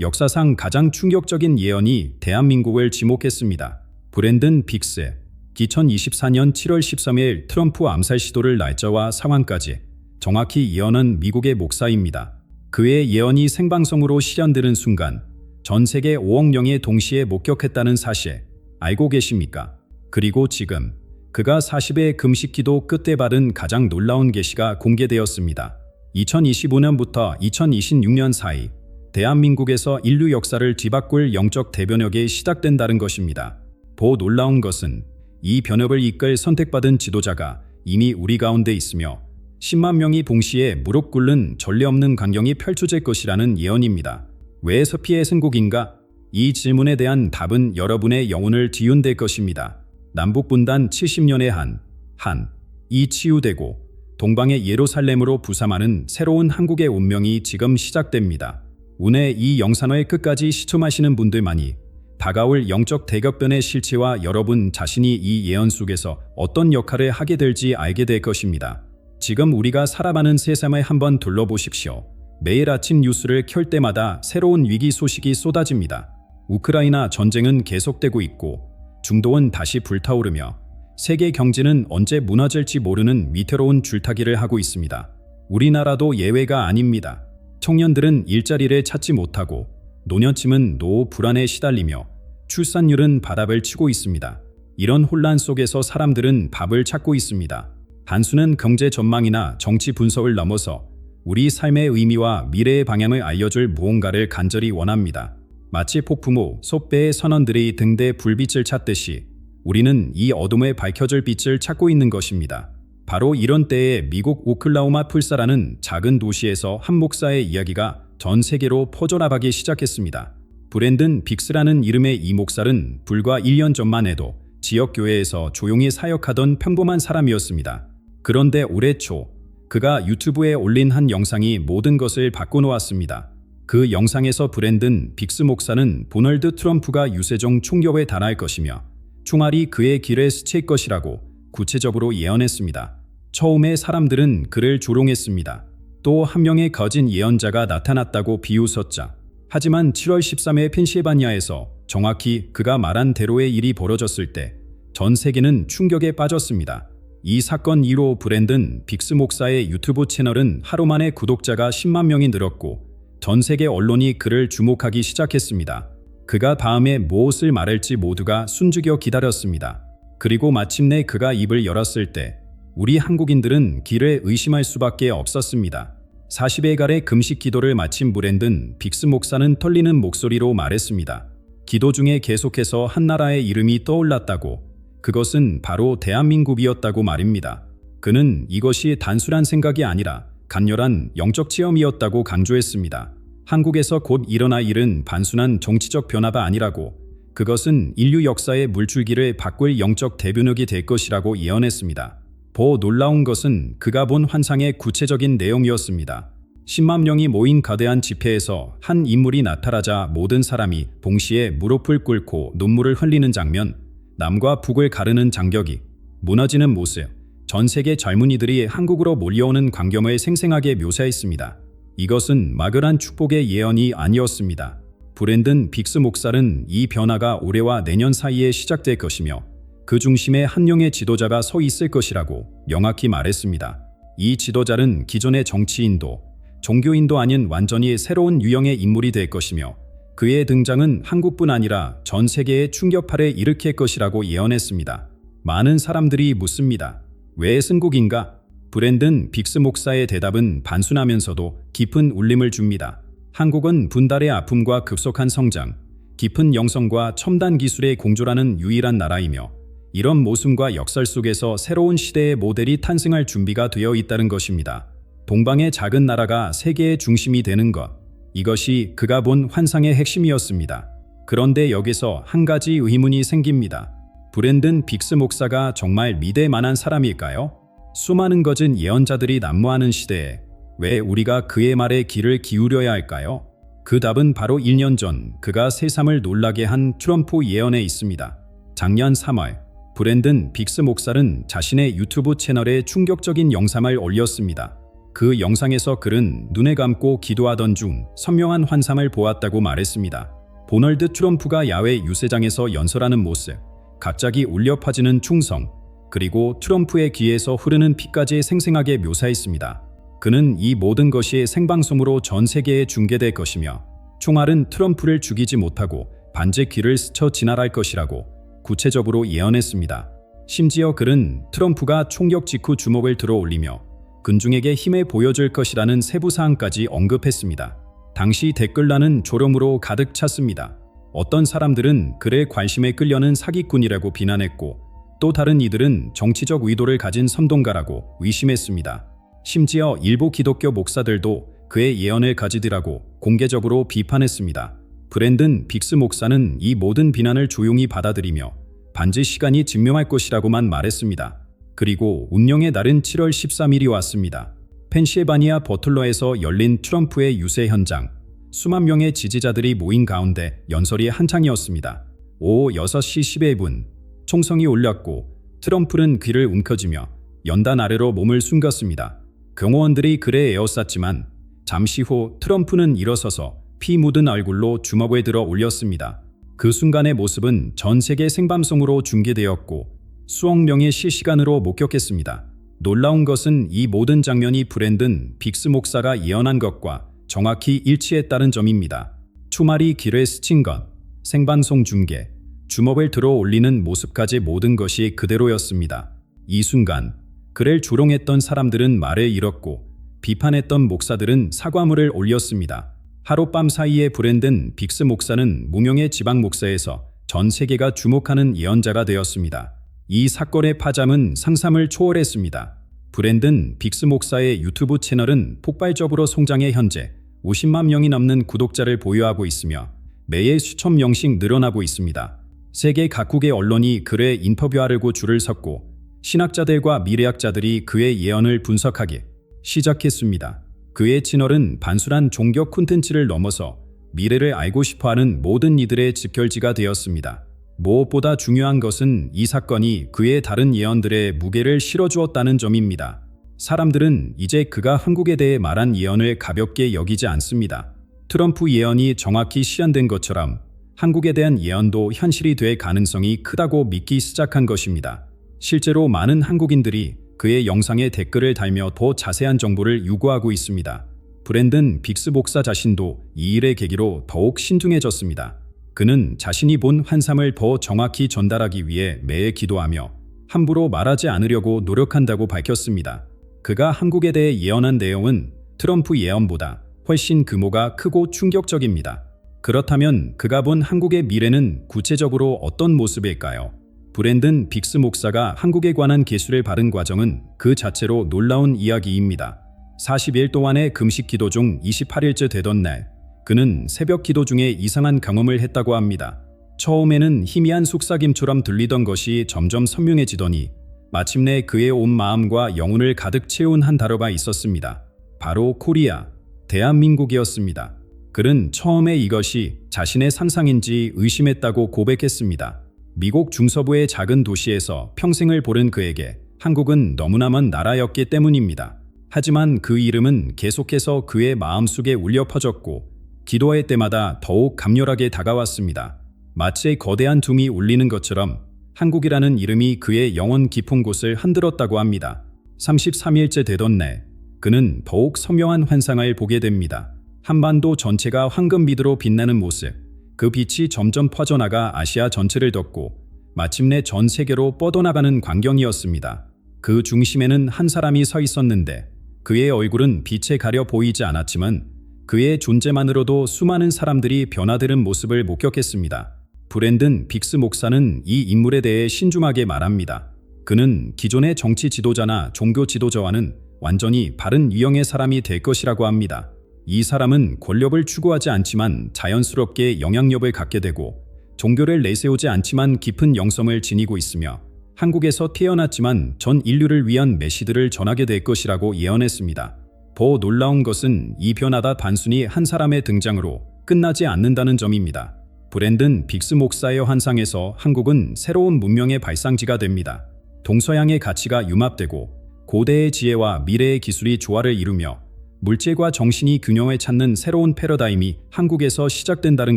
역사상 가장 충격적인 예언이 대한민국을 지목했습니다. 브랜든 빅스 2024년 7월 13일 트럼프 암살 시도를 날짜와 상황까지 정확히 예언한 미국의 목사입니다. 그의 예언이 생방송으로 실현되는 순간 전 세계 5억 명이 동시에 목격했다는 사실 알고 계십니까? 그리고 지금 그가 40의 금식 기도 끝에 받은 가장 놀라운 계시가 공개되었습니다. 2025년부터 2026년 사이 대한민국에서 인류 역사를 뒤바꿀 영적 대변혁이 시작된다는 것입니다. 더 놀라운 것은 이 변혁을 이끌 선택받은 지도자가 이미 우리 가운데 있으며 10만 명이 동시에 무릎 꿇는 전례 없는 광경이 펼쳐질 것이라는 예언입니다. 왜 서피의 선곡인가? 이 질문에 대한 답은 여러분의 영혼을 뒤흔들 것입니다. 남북분단 70년의 한, 한, 이 치유되고 동방의 예루살렘으로 부상하는 새로운 한국의 운명이 지금 시작됩니다. 운의 이 영상을 끝까지 시청하시는 분들만이 다가올 영적 대격변의 실체와 여러분 자신이 이 예언 속에서 어떤 역할을 하게 될지 알게 될 것입니다. 지금 우리가 살아가는 세상을 한번 둘러보십시오. 매일 아침 뉴스를 켤 때마다 새로운 위기 소식이 쏟아집니다. 우크라이나 전쟁은 계속되고 있고 중동은 다시 불타오르며 세계 경제는 언제 무너질지 모르는 위태로운 줄타기를 하고 있습니다. 우리나라도 예외가 아닙니다. 청년들은 일자리를 찾지 못하고 노년층은 노후 불안에 시달리며 출산율은 바닥을 치고 있습니다. 이런 혼란 속에서 사람들은 밥을 찾고 있습니다. 단순한 경제 전망이나 정치 분석을 넘어서 우리 삶의 의미와 미래의 방향을 알려줄 무언가를 간절히 원합니다. 마치 폭풍 후 솥배의 선원들이 등대 불빛을 찾듯이 우리는 이 어둠에 밝혀질 빛을 찾고 있는 것입니다. 바로 이런 때에 미국 오클라호마 풀사라는 작은 도시에서 한 목사의 이야기가 전 세계로 퍼져나가기 시작했습니다. 브랜든 빅스라는 이름의 이 목사는 불과 1년 전만 해도 지역 교회에서 조용히 사역하던 평범한 사람이었습니다. 그런데 올해 초 그가 유튜브에 올린 한 영상이 모든 것을 바꿔놓았습니다. 그 영상에서 브랜든 빅스 목사는 보널드 트럼프가 유세종 총격에 달할 것이며 총알이 그의 길에 스칠 것이라고 구체적으로 예언했습니다. 처음에 사람들은 그를 조롱했습니다. 또 한 명의 거진 예언자가 나타났다고 비웃었자. 하지만 7월 13일 펜실바니아에서 정확히 그가 말한 대로의 일이 벌어졌을 때 전 세계는 충격에 빠졌습니다. 이 사건 이후 브랜든 빅스 목사의 유튜브 채널은 하루 만에 구독자가 10만 명이 늘었고 전 세계 언론이 그를 주목하기 시작했습니다. 그가 다음에 무엇을 말할지 모두가 숨죽여 기다렸습니다. 그리고 마침내 그가 입을 열었을 때 우리 한국인들은 길을 의심할 수밖에 없었습니다. 40일간의 금식 기도를 마친 브랜든 빅스 목사는 털리는 목소리로 말했습니다. 기도 중에 계속해서 한 나라의 이름이 떠올랐다고 그것은 바로 대한민국이었다고 말입니다. 그는 이것이 단순한 생각이 아니라 간절한 영적 체험이었다고 강조했습니다. 한국에서 곧 일어날 일은 단순한 정치적 변화가 아니라고 그것은 인류 역사의 물줄기를 바꿀 영적 대변혁이 될 것이라고 예언했습니다. 더 놀라운 것은 그가 본 환상의 구체적인 내용이었습니다. 10만 명이 모인 거대한 집회에서 한 인물이 나타나자 모든 사람이 동시에 무릎을 꿇고 눈물을 흘리는 장면, 남과 북을 가르는 장벽이 무너지는 모습, 전 세계 젊은이들이 한국으로 몰려오는 광경을 생생하게 묘사했습니다. 이것은 막연한 축복의 예언이 아니었습니다. 브랜든 빅스 목사는 이 변화가 올해와 내년 사이에 시작될 것이며 그 중심에 한 명의 지도자가 서 있을 것이라고 명확히 말했습니다. 이 지도자는 기존의 정치인도 종교인도 아닌 완전히 새로운 유형의 인물이 될 것이며 그의 등장은 한국뿐 아니라 전 세계에 충격파를 일으킬 것이라고 예언했습니다. 많은 사람들이 묻습니다. 왜 승국인가? 브랜든 빅스 목사의 대답은 단순하면서도 깊은 울림을 줍니다. 한국은 분달의 아픔과 급속한 성장, 깊은 영성과 첨단 기술의 공조라는 유일한 나라이며 이런 모순과 역설 속에서 새로운 시대의 모델이 탄생할 준비가 되어 있다는 것입니다. 동방의 작은 나라가 세계의 중심이 되는 것. 이것이 그가 본 환상의 핵심이었습니다. 그런데 여기서 한 가지 의문이 생깁니다. 브랜든 빅스 목사가 정말 믿을 만한 사람일까요? 수많은 거진 예언자들이 난무하는 시대에 왜 우리가 그의 말에 귀를 기울여야 할까요? 그 답은 바로 1년 전 그가 세상을 놀라게 한 트럼프 예언에 있습니다. 작년 3월 브랜든 빅스 목사는 자신의 유튜브 채널에 충격적인 영상을 올렸습니다. 그 영상에서 그는 눈에 감고 기도하던 중 선명한 환상을 보았다고 말했습니다. 보널드 트럼프가 야외 유세장에서 연설하는 모습, 갑자기 울려 퍼지는 충성, 그리고 트럼프의 귀에서 흐르는 피까지 생생하게 묘사했습니다. 그는 이 모든 것이 생방송으로 전 세계에 중계될 것이며 총알은 트럼프를 죽이지 못하고 반제 귀를 스쳐 지나갈 것이라고 구체적으로 예언했습니다. 심지어 그는 트럼프가 총격 직후 주먹을 들어 올리며 군중에게 힘을 보여줄 것이라는 세부 사항까지 언급했습니다. 당시 댓글란은 조롱으로 가득 찼습니다. 어떤 사람들은 그의 관심에 끌려는 사기꾼이라고 비난했고 또 다른 이들은 정치적 의도를 가진 선동가라고 의심했습니다. 심지어 일부 기독교 목사들도 그의 예언을 가지더라고 공개적으로 비판했습니다. 브랜든 빅스 목사는 이 모든 비난을 조용히 받아들이며 반지 시간이 증명할 것이라고만 말했습니다. 그리고 운명의 날은 7월 13일이 왔습니다. 펜실바니아 버틀러에서 열린 트럼프의 유세 현장. 수만 명의 지지자들이 모인 가운데 연설이 한창이었습니다. 오후 6시 11분 총성이 울렸고 트럼프는 귀를 움켜쥐며 연단 아래로 몸을 숨겼습니다. 경호원들이 그래 에워쌌지만 잠시 후 트럼프는 일어서서 피 묻은 얼굴로 주먹을 들어 올렸습니다. 그 순간의 모습은 전 세계 생방송으로 중계되었고 수억 명이 실시간으로 목격했습니다. 놀라운 것은 이 모든 장면이 브랜든 빅스 목사가 예언한 것과 정확히 일치했다는 점입니다. 추말이 길에 스친 것, 생방송 중계, 주먹을 들어 올리는 모습까지 모든 것이 그대로였습니다. 이 순간 그를 조롱했던 사람들은 말을 잃었고 비판했던 목사들은 사과물을 올렸습니다. 하룻밤 사이에 브랜든 빅스 목사는 무명의 지방 목사에서 전 세계가 주목하는 예언자가 되었습니다. 이 사건의 파장은 상상을 초월했습니다. 브랜든 빅스 목사의 유튜브 채널은 폭발적으로 성장해 현재 50만 명이 넘는 구독자를 보유하고 있으며 매일 수천 명씩 늘어나고 있습니다. 세계 각국의 언론이 그의 인터뷰하려고 줄을 섰고 신학자들과 미래학자들이 그의 예언을 분석하기 시작했습니다. 그의 채널은 반순한 종교 콘텐츠를 넘어서 미래를 알고 싶어하는 모든 이들의 직결지가 되었습니다. 무엇보다 중요한 것은 이 사건이 그의 다른 예언들의 무게를 실어주었다는 점입니다. 사람들은 이제 그가 한국에 대해 말한 예언을 가볍게 여기지 않습니다. 트럼프 예언이 정확히 실현된 것처럼 한국에 대한 예언도 현실이 될 가능성이 크다고 믿기 시작한 것입니다. 실제로 많은 한국인들이 그의 영상에 댓글을 달며 더 자세한 정보를 요구하고 있습니다. 브랜든 빅스 목사 자신도 이 일의 계기로 더욱 신중해졌습니다. 그는 자신이 본 환상을 더 정확히 전달하기 위해 매일 기도하며 함부로 말하지 않으려고 노력한다고 밝혔습니다. 그가 한국에 대해 예언한 내용은 트럼프 예언보다 훨씬 규모가 크고 충격적입니다. 그렇다면 그가 본 한국의 미래는 구체적으로 어떤 모습일까요? 브랜든 빅스 목사가 한국에 관한 개수를 바른 과정은 그 자체로 놀라운 이야기입니다. 40일 동안의 금식 기도 중 28일째 되던 날, 그는 새벽 기도 중에 이상한 경험을 했다고 합니다. 처음에는 희미한 속삭임처럼 들리던 것이 점점 선명해지더니 마침내 그의 온 마음과 영혼을 가득 채운 한 단어가 있었습니다. 바로 코리아, 대한민국이었습니다. 그는 처음에 이것이 자신의 상상인지 의심했다고 고백했습니다. 미국 중서부의 작은 도시에서 평생을 보른 그에게 한국은 너무나 먼 나라였기 때문입니다. 하지만 그 이름은 계속해서 그의 마음속에 울려 퍼졌고 기도할 때마다 더욱 강렬하게 다가왔습니다. 마치 거대한 둥이 울리는 것처럼 한국이라는 이름이 그의 영혼 깊은 곳을 흔들었다고 합니다. 33일째 되던 날, 그는 더욱 선명한 환상을 보게 됩니다. 한반도 전체가 황금빛으로 빛나는 모습, 그 빛이 점점 퍼져나가 아시아 전체를 덮고 마침내 전 세계로 뻗어나가는 광경이었습니다. 그 중심에는 한 사람이 서 있었는데 그의 얼굴은 빛에 가려 보이지 않았지만 그의 존재만으로도 수많은 사람들이 변화되는 모습을 목격했습니다. 브랜든 빅스 목사는 이 인물에 대해 신중하게 말합니다. 그는 기존의 정치 지도자나 종교 지도자와는 완전히 바른 유형의 사람이 될 것이라고 합니다. 이 사람은 권력을 추구하지 않지만 자연스럽게 영향력을 갖게 되고 종교를 내세우지 않지만 깊은 영성을 지니고 있으며 한국에서 태어났지만 전 인류를 위한 메시드를 전하게 될 것이라고 예언했습니다. 더 놀라운 것은 이 변화다 단순히 한 사람의 등장으로 끝나지 않는다는 점입니다. 브랜든 빅스 목사의 환상에서 한국은 새로운 문명의 발상지가 됩니다. 동서양의 가치가 융합되고 고대의 지혜와 미래의 기술이 조화를 이루며 물질과 정신이 균형을 찾는 새로운 패러다임이 한국에서 시작된다는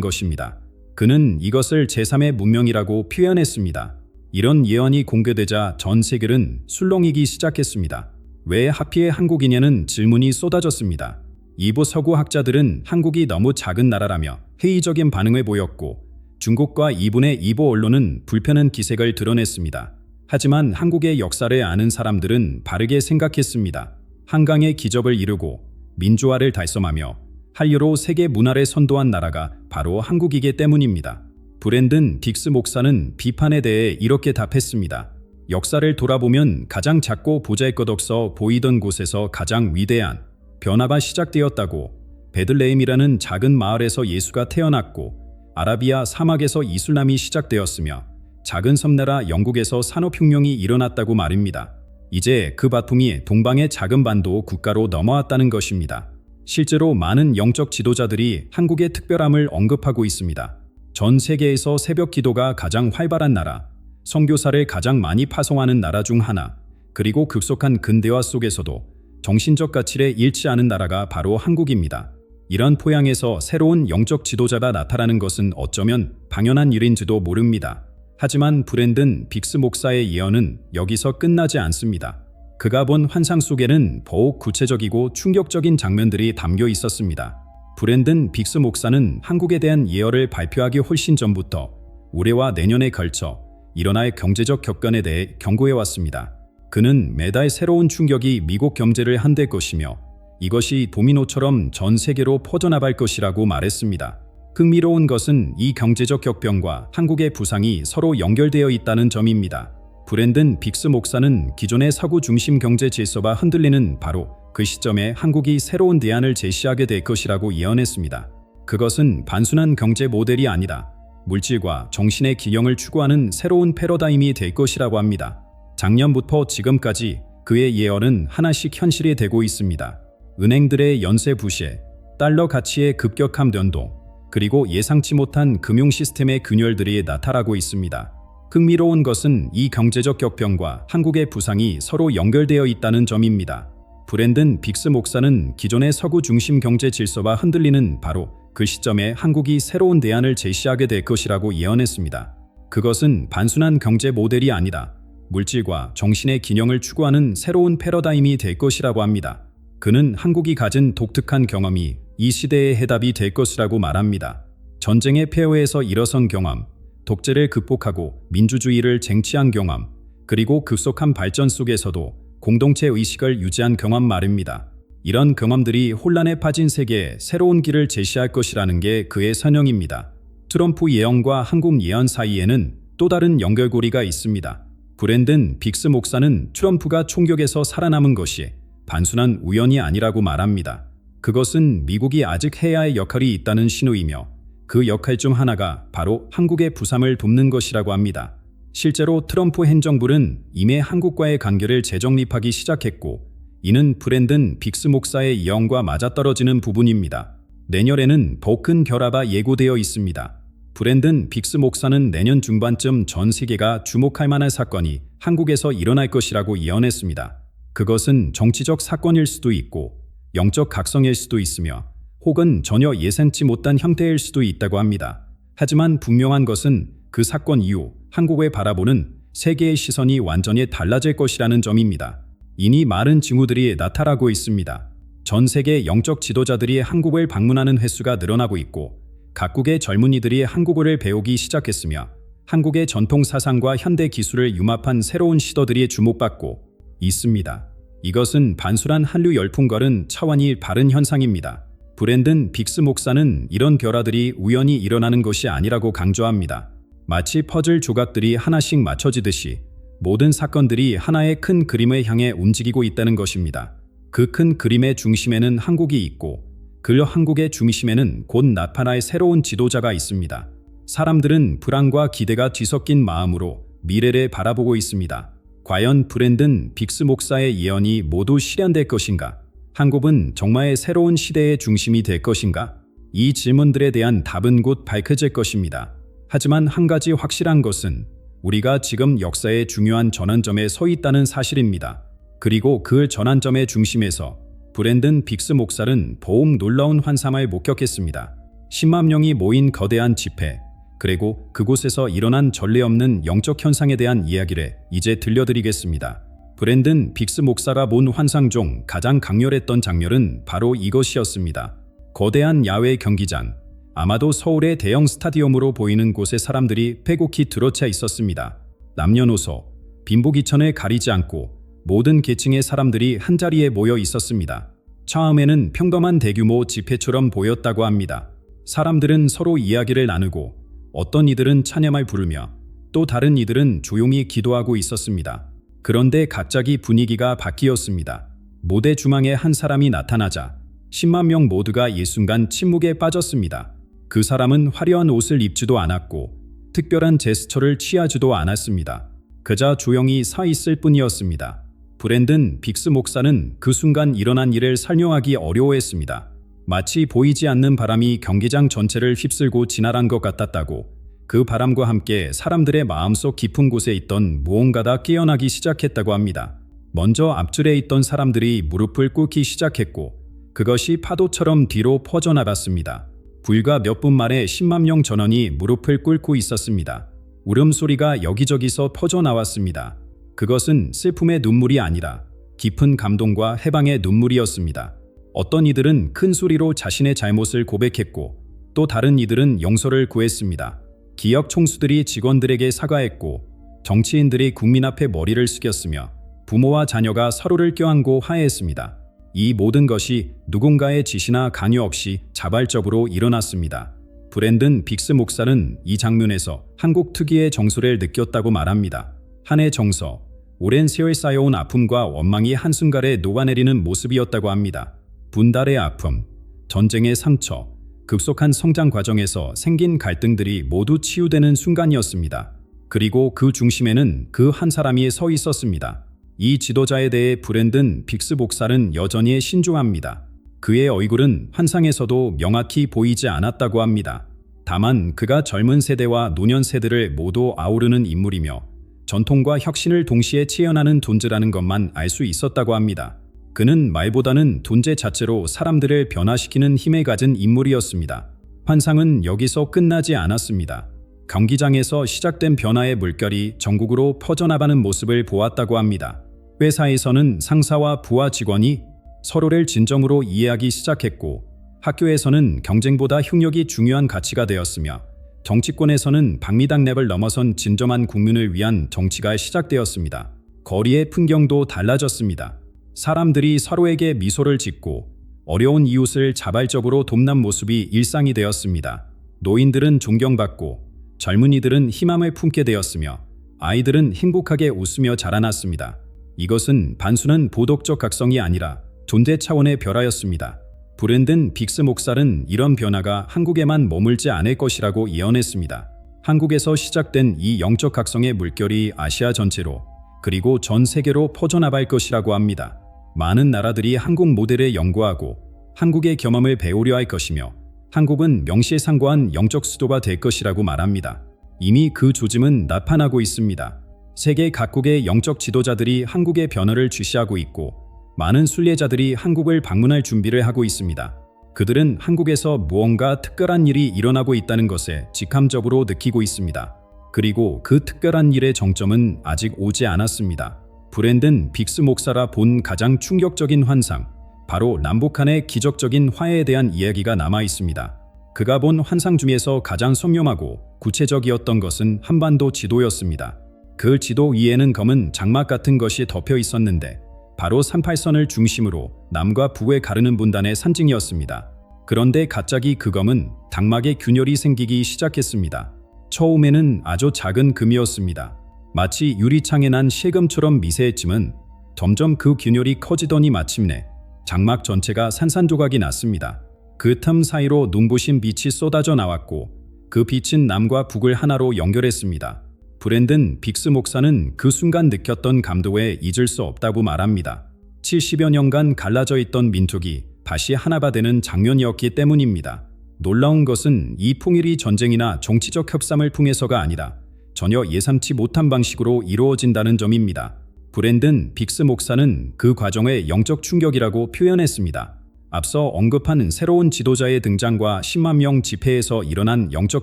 것입니다. 그는 이것을 제3의 문명이라고 표현했습니다. 이런 예언이 공개되자 전 세계는 술렁이기 시작했습니다. 왜 하필 한국이냐는 질문이 쏟아졌습니다. 이부 서구 학자들은 한국이 너무 작은 나라라며 회의적인 반응을 보였고 중국과 이분의 이보 언론은 불편한 기색을 드러냈습니다. 하지만 한국의 역사를 아는 사람들은 바르게 생각했습니다. 한강의 기적을 이루고 민주화를 달성하며 한류로 세계 문화를 선도한 나라가 바로 한국이기 때문입니다. 브랜든 딕스 목사는 비판에 대해 이렇게 답했습니다. 역사를 돌아보면 가장 작고 보잘것없어 보이던 곳에서 가장 위대한 변화가 시작되었다고 베들레헴이라는 작은 마을에서 예수가 태어났고 아라비아 사막에서 이슬람이 시작되었으며 작은 섬나라 영국에서 산업혁명이 일어났다고 말입니다. 이제 그 바통이 동방의 작은 반도 국가로 넘어왔다는 것입니다. 실제로 많은 영적 지도자들이 한국의 특별함을 언급하고 있습니다. 전 세계에서 새벽 기도가 가장 활발한 나라, 선교사를 가장 많이 파송하는 나라 중 하나, 그리고 급속한 근대화 속에서도 정신적 가치를 잃지 않은 나라가 바로 한국입니다. 이런 포양에서 새로운 영적 지도자가 나타나는 것은 어쩌면 당연한 일인지도 모릅니다. 하지만 브랜든 빅스 목사의 예언은 여기서 끝나지 않습니다. 그가 본 환상 속에는 더욱 구체적이고 충격적인 장면들이 담겨 있었습니다. 브랜든 빅스 목사는 한국에 대한 예언을 발표하기 훨씬 전부터 올해와 내년에 걸쳐 일어날 경제적 격변에 대해 경고해 왔습니다. 그는 매달 새로운 충격이 미국 경제를 한댈 것이며 이것이 도미노처럼 전 세계로 퍼져나갈 것이라고 말했습니다. 흥미로운 것은 이 경제적 격변과 한국의 부상이 서로 연결되어 있다는 점입니다. 브랜든 빅스 목사는 기존의 서구 중심 경제 질서가 흔들리는 바로 그 시점에 한국이 새로운 대안을 제시하게 될 것이라고 예언했습니다. 그것은 단순한 경제 모델이 아니다. 물질과 정신의 기형을 추구하는 새로운 패러다임이 될 것이라고 합니다. 작년부터 지금까지 그의 예언은 하나씩 현실이 되고 있습니다. 은행들의 연쇄 부실, 달러 가치의 급격한 변동, 그리고 예상치 못한 금융 시스템의 균열들이 나타나고 있습니다. 흥미로운 것은 이 경제적 격변과 한국의 부상이 서로 연결되어 있다는 점입니다. 브랜든 빅스 목사는 기존의 서구 중심 경제 질서가 흔들리는 바로 그 시점에 한국이 새로운 대안을 제시하게 될 것이라고 예언했습니다. 그것은 단순한 경제 모델이 아니다. 물질과 정신의 균형을 추구하는 새로운 패러다임이 될 것이라고 합니다. 그는 한국이 가진 독특한 경험이 이 시대의 해답이 될 것이라고 말합니다. 전쟁의 폐허에서 일어선 경험, 독재를 극복하고 민주주의를 쟁취한 경험, 그리고 급속한 발전 속에서도 공동체 의식을 유지한 경험 말입니다. 이런 경험들이 혼란에 빠진 세계에 새로운 길을 제시할 것이라는 게 그의 선영입니다. 트럼프 예언과 한국 예언 사이에는 또 다른 연결고리가 있습니다. 브랜든 빅스 목사는 트럼프가 총격에서 살아남은 것이 단순한 우연이 아니라고 말합니다. 그것은 미국이 아직 해야 할 역할이 있다는 신호이며 그 역할 중 하나가 바로 한국의 부상을 돕는 것이라고 합니다. 실제로 트럼프 행정부는 이미 한국과의 관계를 재정립하기 시작했고 이는 브랜든 빅스 목사의 예언과 맞아떨어지는 부분입니다. 내년에는 더 큰 결합이 예고되어 있습니다. 브랜든 빅스 목사는 내년 중반쯤 전 세계가 주목할 만한 사건이 한국에서 일어날 것이라고 예언했습니다. 그것은 정치적 사건일 수도 있고 영적 각성일 수도 있으며 혹은 전혀 예상치 못한 형태일 수도 있다고 합니다. 하지만 분명한 것은 그 사건 이후 한국을 바라보는 세계의 시선이 완전히 달라질 것이라는 점입니다. 이미 많은 징후들이 나타나고 있습니다. 전 세계 영적 지도자들이 한국을 방문하는 횟수가 늘어나고 있고 각국의 젊은이들이 한국어를 배우기 시작했으며 한국의 전통 사상과 현대 기술을 융합한 새로운 시도들이 주목받고 있습니다. 이것은 반술한 한류 열풍과는 차원이 다른 현상입니다. 브랜든 빅스 목사는 이런 결화들이 우연히 일어나는 것이 아니라고 강조합니다. 마치 퍼즐 조각들이 하나씩 맞춰지듯이 모든 사건들이 하나의 큰 그림을 향해 움직이고 있다는 것입니다. 그 큰 그림의 중심에는 한국이 있고 그 한국의 중심에는 곧 나타날 새로운 지도자가 있습니다. 사람들은 불안과 기대가 뒤섞인 마음으로 미래를 바라보고 있습니다. 과연 브랜든 빅스 목사의 예언이 모두 실현될 것인가? 한국은 정말 새로운 시대의 중심이 될 것인가? 이 질문들에 대한 답은 곧 밝혀질 것입니다. 하지만 한 가지 확실한 것은 우리가 지금 역사의 중요한 전환점에 서 있다는 사실입니다. 그리고 그 전환점의 중심에서 브랜든 빅스 목살은 보험 놀라운 환상을 목격했습니다. 10만 명이 모인 거대한 집회, 그리고 그곳에서 일어난 전례 없는 영적 현상에 대한 이야기를 이제 들려드리겠습니다. 브랜든 빅스 목사가 본 환상 중 가장 강렬했던 장면은 바로 이것이었습니다. 거대한 야외 경기장, 아마도 서울의 대형 스타디움으로 보이는 곳에 사람들이 빼곡히 들어차 있었습니다. 남녀노소, 빈부귀천을 가리지 않고 모든 계층의 사람들이 한자리에 모여 있었습니다. 처음에는 평범한 대규모 집회처럼 보였다고 합니다. 사람들은 서로 이야기를 나누고 어떤 이들은 찬양을 부르며 또 다른 이들은 조용히 기도하고 있었습니다. 그런데 갑자기 분위기가 바뀌었습니다. 무대 중앙에 한 사람이 나타나자 10만 명 모두가 일순간 침묵에 빠졌습니다. 그 사람은 화려한 옷을 입지도 않았고 특별한 제스처를 취하지도 않았습니다. 그저 조용히 서 있을 뿐이었습니다. 브랜든 빅스 목사는 그 순간 일어난 일을 설명하기 어려워했습니다. 마치 보이지 않는 바람이 경기장 전체를 휩쓸고 지나간 것 같았다고 그 바람과 함께 사람들의 마음속 깊은 곳에 있던 무언가가 깨어나기 시작했다고 합니다. 먼저 앞줄에 있던 사람들이 무릎을 꿇기 시작했고 그것이 파도처럼 뒤로 퍼져나갔습니다. 불과 몇 분 만에 10만 명 전원이 무릎을 꿇고 있었습니다. 울음소리가 여기저기서 퍼져나왔습니다. 그것은 슬픔의 눈물이 아니라 깊은 감동과 해방의 눈물이었습니다. 어떤 이들은 큰 소리로 자신의 잘못을 고백했고 또 다른 이들은 용서를 구했습니다. 기업 총수들이 직원들에게 사과했고 정치인들이 국민 앞에 머리를 숙였으며 부모와 자녀가 서로를 껴안고 화해했습니다. 이 모든 것이 누군가의 지시나 강요 없이 자발적으로 일어났습니다. 브랜든 빅스 목사는 이 장면에서 한국 특유의 정서를 느꼈다고 말합니다. 한해 정서, 오랜 세월 쌓여온 아픔과 원망이 한순간에 녹아내리는 모습이었다고 합니다. 분달의 아픔, 전쟁의 상처, 급속한 성장 과정에서 생긴 갈등들이 모두 치유되는 순간이었습니다. 그리고 그 중심에는 그 한 사람이 서 있었습니다. 이 지도자에 대해 브랜든 빅스 목사는 여전히 신중합니다. 그의 얼굴은 환상에서도 명확히 보이지 않았다고 합니다. 다만 그가 젊은 세대와 노년 세대를 모두 아우르는 인물이며 전통과 혁신을 동시에 체현하는 존재라는 것만 알 수 있었다고 합니다. 그는 말보다는 존재 자체로 사람들을 변화시키는 힘을 가진 인물이었습니다. 환상은 여기서 끝나지 않았습니다. 경기장에서 시작된 변화의 물결이 전국으로 퍼져나가는 모습을 보았다고 합니다. 회사에서는 상사와 부하 직원이 서로를 진정으로 이해하기 시작했고 학교에서는 경쟁보다 흉력이 중요한 가치가 되었으며 정치권에서는 박미당 랩을 넘어선 진정한 국민을 위한 정치가 시작되었습니다. 거리의 풍경도 달라졌습니다. 사람들이 서로에게 미소를 짓고 어려운 이웃을 자발적으로 돕는 모습이 일상이 되었습니다. 노인들은 존경받고 젊은이들은 희망을 품게 되었으며 아이들은 행복하게 웃으며 자라났습니다. 이것은 단순한 보덕적 각성이 아니라 존재 차원의 변화였습니다. 브랜든 빅스 목살은 이런 변화가 한국에만 머물지 않을 것이라고 예언했습니다. 한국에서 시작된 이 영적 각성의 물결이 아시아 전체로 그리고 전 세계로 퍼져나갈 것이라고 합니다. 많은 나라들이 한국 모델에 연구하고 한국의 경험을 배우려 할 것이며 한국은 명시상고한 영적 수도가 될 것이라고 말합니다. 이미 그 조짐은 나타나고 있습니다. 세계 각국의 영적 지도자들이 한국의 변화를 주시하고 있고 많은 순례자들이 한국을 방문할 준비를 하고 있습니다. 그들은 한국에서 무언가 특별한 일이 일어나고 있다는 것에 직감적으로 느끼고 있습니다. 그리고 그 특별한 일의 정점은 아직 오지 않았습니다. 브랜든 빅스 목사라 본 가장 충격적인 환상, 바로 남북한의 기적적인 화해에 대한 이야기가 남아 있습니다. 그가 본 환상 중에서 가장 선명하고 구체적이었던 것은 한반도 지도였습니다. 그 지도 위에는 검은 장막 같은 것이 덮여 있었는데 바로 38선을 중심으로 남과 북에 가르는 분단의 산증이었습니다. 그런데 갑자기 그 검은 당막에 균열이 생기기 시작했습니다. 처음에는 아주 작은 금이었습니다. 마치 유리창에 난 실금처럼 미세했지만 점점 그 균열이 커지더니 마침내 장막 전체가 산산조각이 났습니다. 그 틈 사이로 눈부신 빛이 쏟아져 나왔고 그 빛은 남과 북을 하나로 연결했습니다. 브랜든 빅스 목사는 그 순간 느꼈던 감동에 잊을 수 없다고 말합니다. 70여 년간 갈라져 있던 민족이 다시 하나가 되는 장면이었기 때문입니다. 놀라운 것은 이 통일이 전쟁이나 정치적 협상을 통해서가 아니라 전혀 예상치 못한 방식으로 이루어진다는 점입니다. 브랜든 빅스 목사는 그 과정의 영적 충격이라고 표현했습니다. 앞서 언급한 새로운 지도자의 등장과 10만 명 집회에서 일어난 영적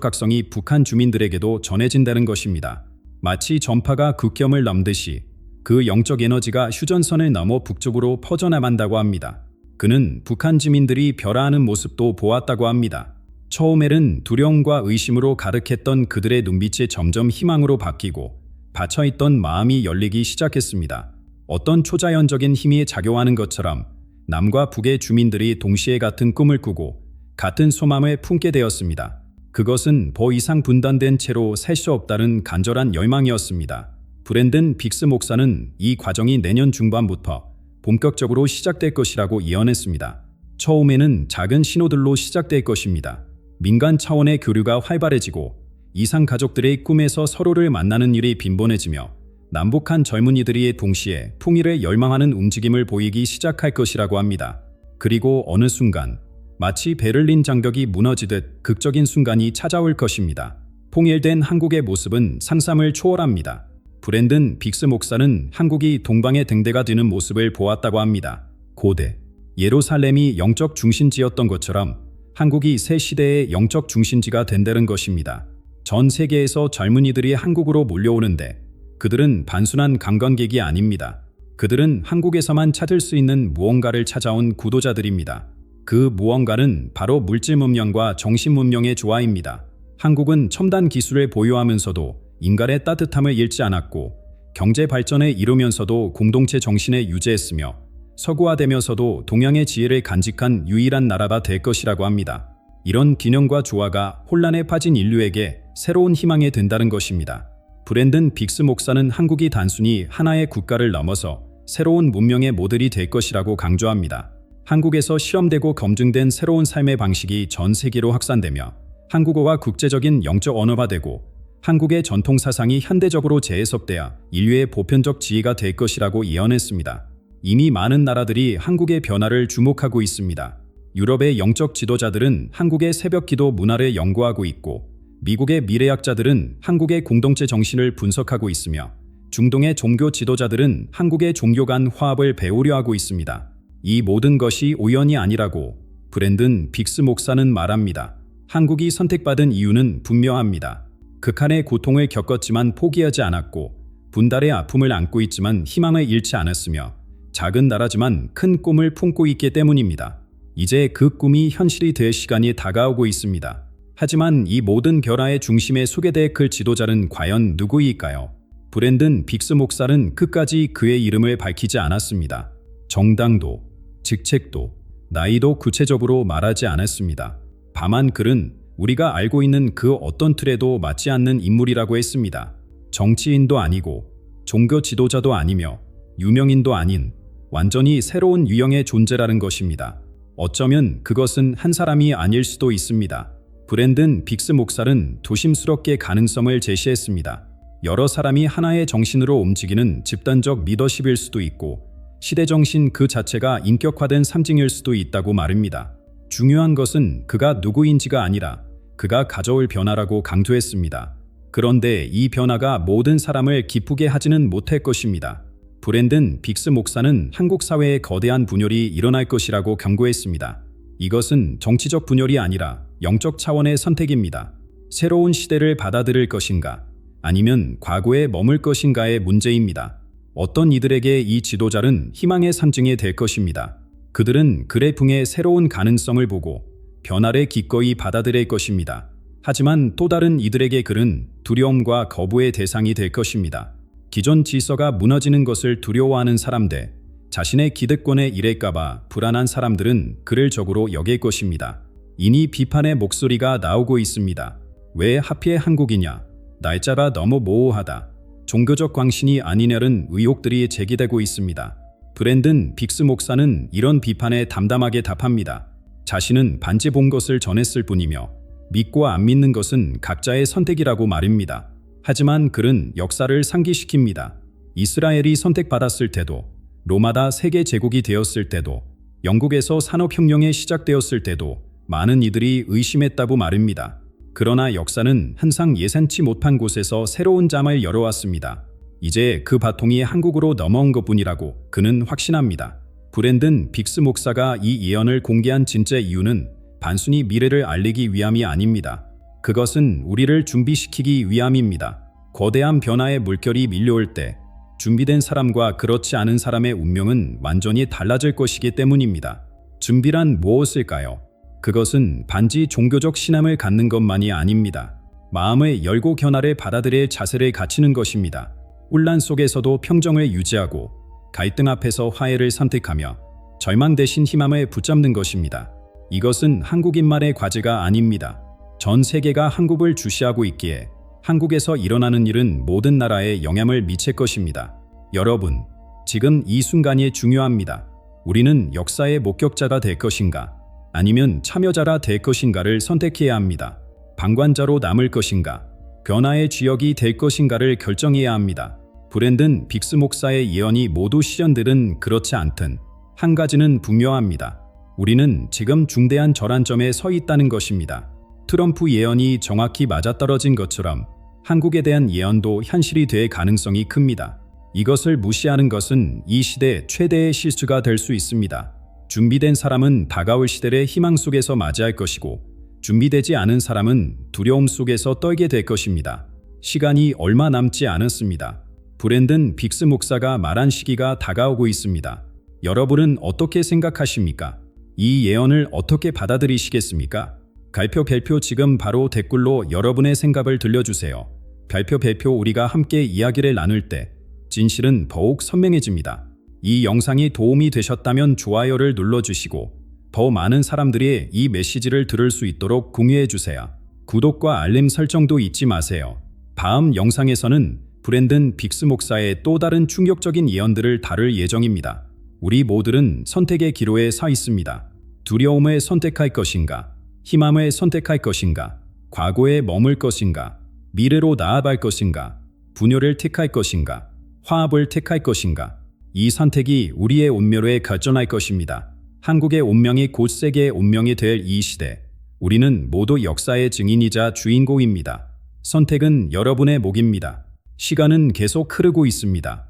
각성이 북한 주민들에게도 전해진다는 것입니다. 마치 전파가 극혐을 넘듯이 그 영적 에너지가 휴전선을 넘어 북쪽으로 퍼져나간다고 합니다. 그는 북한 주민들이 별화하는 모습도 보았다고 합니다. 처음에는 두려움과 의심으로 가득했던 그들의 눈빛이 점점 희망으로 바뀌고 받쳐있던 마음이 열리기 시작했습니다. 어떤 초자연적인 힘이 작용하는 것처럼 남과 북의 주민들이 동시에 같은 꿈을 꾸고 같은 소망을 품게 되었습니다. 그것은 더 이상 분단된 채로 살 수 없다는 간절한 열망이었습니다. 브랜든 빅스 목사는 이 과정이 내년 중반부터 본격적으로 시작될 것이라고 예언했습니다. 처음에는 작은 신호들로 시작될 것입니다. 민간 차원의 교류가 활발해지고 이상 가족들의 꿈에서 서로를 만나는 일이 빈번해지며 남북한 젊은이들이 동시에 통일에 열망하는 움직임을 보이기 시작할 것이라고 합니다. 그리고 어느 순간 마치 베를린 장벽이 무너지듯 극적인 순간이 찾아올 것입니다. 통일된 한국의 모습은 상상을 초월합니다. 브랜든 빅스 목사는 한국이 동방의 등대가 되는 모습을 보았다고 합니다. 고대 예루살렘이 영적 중심지였던 것처럼 한국이 새 시대의 영적 중심지가 된다는 것입니다. 전 세계에서 젊은이들이 한국으로 몰려오는데 그들은 단순한 관광객이 아닙니다. 그들은 한국에서만 찾을 수 있는 무언가를 찾아온 구도자들입니다. 그 무언가는 바로 물질 문명과 정신 문명의 조화입니다. 한국은 첨단 기술을 보유하면서도 인간의 따뜻함을 잃지 않았고 경제 발전을 이루면서도 공동체 정신을 유지했으며 서구화되면서도 동양의 지혜를 간직한 유일한 나라가 될 것이라고 합니다. 이런 균형과 조화가 혼란에 빠진 인류에게 새로운 희망이 된다는 것입니다. 브랜든 빅스 목사는 한국이 단순히 하나의 국가를 넘어서 새로운 문명의 모델이 될 것이라고 강조합니다. 한국에서 실험되고 검증된 새로운 삶의 방식이 전 세계로 확산되며 한국어가 국제적인 영적 언어화되고 한국의 전통 사상이 현대적으로 재해석되어 인류의 보편적 지혜가 될 것이라고 예언했습니다. 이미 많은 나라들이 한국의 변화를 주목하고 있습니다. 유럽의 영적 지도자들은 한국의 새벽 기도 문화를 연구하고 있고 미국의 미래학자들은 한국의 공동체 정신을 분석하고 있으며 중동의 종교 지도자들은 한국의 종교 간 화합을 배우려 하고 있습니다. 이 모든 것이 우연이 아니라고 브랜든 빅스 목사는 말합니다. 한국이 선택받은 이유는 분명합니다. 극한의 고통을 겪었지만 포기하지 않았고 분달의 아픔을 안고 있지만 희망을 잃지 않았으며 작은 나라지만 큰 꿈을 품고 있기 때문입니다. 이제 그 꿈이 현실이 될 시간이 다가오고 있습니다. 하지만 이 모든 변화의 중심에 소개될 그 지도자는 과연 누구일까요? 브랜든 빅스 목사는 끝까지 그의 이름을 밝히지 않았습니다. 정당도, 직책도, 나이도 구체적으로 말하지 않았습니다. 다만 그는 우리가 알고 있는 그 어떤 틀에도 맞지 않는 인물이라고 했습니다. 정치인도 아니고 종교 지도자도 아니며 유명인도 아닌 완전히 새로운 유형의 존재라는 것입니다. 어쩌면 그것은 한 사람이 아닐 수도 있습니다. 브랜든 빅스 목사는 조심스럽게 가능성을 제시했습니다. 여러 사람이 하나의 정신으로 움직이는 집단적 리더십일 수도 있고 시대 정신 그 자체가 인격화된 상징일 수도 있다고 말입니다. 중요한 것은 그가 누구인지가 아니라 그가 가져올 변화라고 강조했습니다. 그런데 이 변화가 모든 사람을 기쁘게 하지는 못할 것입니다. 브랜든 빅스 목사는 한국 사회에 거대한 분열이 일어날 것이라고 경고했습니다. 이것은 정치적 분열이 아니라 영적 차원의 선택입니다. 새로운 시대를 받아들일 것인가, 아니면 과거에 머물 것인가의 문제입니다. 어떤 이들에게 이 지도자는 희망의 상징이 될 것입니다. 그들은 그래풍의 새로운 가능성을 보고 변화를 기꺼이 받아들일 것입니다. 하지만 또 다른 이들에게 그는 두려움과 거부의 대상이 될 것입니다. 기존 질서가 무너지는 것을 두려워하는 사람들, 자신의 기득권에 이를까봐 불안한 사람들은 그를 적으로 여길 것입니다. 이니 비판의 목소리가 나오고 있습니다. 왜 하필 한국이냐? 날짜가 너무 모호하다. 종교적 광신이 아니냐는 의혹들이 제기되고 있습니다. 브랜든 빅스 목사는 이런 비판에 담담하게 답합니다. 자신은 반지 본 것을 전했을 뿐이며 믿고 안 믿는 것은 각자의 선택이라고 말입니다. 하지만 그는 역사를 상기시킵니다. 이스라엘이 선택받았을 때도, 로마다 세계 제국이 되었을 때도, 영국에서 산업혁명이 시작되었을 때도 많은 이들이 의심했다고 말입니다. 그러나 역사는 항상 예상치 못한 곳에서 새로운 잠을 열어왔습니다. 이제 그 바통이 한국으로 넘어온 것뿐이라고 그는 확신합니다. 브랜든 빅스 목사가 이 예언을 공개한 진짜 이유는 단순히 미래를 알리기 위함이 아닙니다. 그것은 우리를 준비시키기 위함입니다. 거대한 변화의 물결이 밀려올 때 준비된 사람과 그렇지 않은 사람의 운명은 완전히 달라질 것이기 때문입니다. 준비란 무엇일까요? 그것은 반지 종교적 신함을 갖는 것만이 아닙니다. 마음의 열고 견화를 받아들일 자세를 갖추는 것입니다. 혼란 속에서도 평정을 유지하고 갈등 앞에서 화해를 선택하며 절망 대신 희망을 붙잡는 것입니다. 이것은 한국인만의 과제가 아닙니다. 전 세계가 한국을 주시하고 있기에 한국에서 일어나는 일은 모든 나라에 영향을 미칠 것입니다. 여러분, 지금 이 순간이 중요합니다. 우리는 역사의 목격자가 될 것인가? 아니면 참여자라 될 것인가를 선택해야 합니다. 방관자로 남을 것인가? 변화의 주역이 될 것인가를 결정해야 합니다. 브랜든 빅스 목사의 예언이 모두 실현들은 그렇지 않든 한 가지는 분명합니다. 우리는 지금 중대한 절한점에 서 있다는 것입니다. 트럼프 예언이 정확히 맞아떨어진 것처럼 한국에 대한 예언도 현실이 될 가능성이 큽니다. 이것을 무시하는 것은 이 시대 최대의 실수가 될 수 있습니다. 준비된 사람은 다가올 시대를 희망 속에서 맞이할 것이고 준비되지 않은 사람은 두려움 속에서 떨게 될 것입니다. 시간이 얼마 남지 않았습니다. 브랜든 빅스 목사가 말한 시기가 다가오고 있습니다. 여러분은 어떻게 생각하십니까? 이 예언을 어떻게 받아들이시겠습니까? 발표 발표 지금 바로 댓글로 여러분의 생각을 들려주세요. 발표 발표 우리가 함께 이야기를 나눌 때 진실은 더욱 선명해집니다. 이 영상이 도움이 되셨다면 좋아요를 눌러주시고 더 많은 사람들이 이 메시지를 들을 수 있도록 공유해 주세요. 구독과 알림 설정도 잊지 마세요. 다음 영상에서는 브랜든 빅스 목사의 또 다른 충격적인 예언들을 다룰 예정입니다. 우리 모두는 선택의 기로에 서 있습니다. 두려움을 선택할 것인가? 희망을 선택할 것인가? 과거에 머물 것인가? 미래로 나아갈 것인가? 분열을 택할 것인가? 화합을 택할 것인가? 이 선택이 우리의 운명에 결정할 것입니다. 한국의 운명이 곧 세계의 운명이 될 이 시대. 우리는 모두 역사의 증인이자 주인공입니다. 선택은 여러분의 목입니다. 시간은 계속 흐르고 있습니다.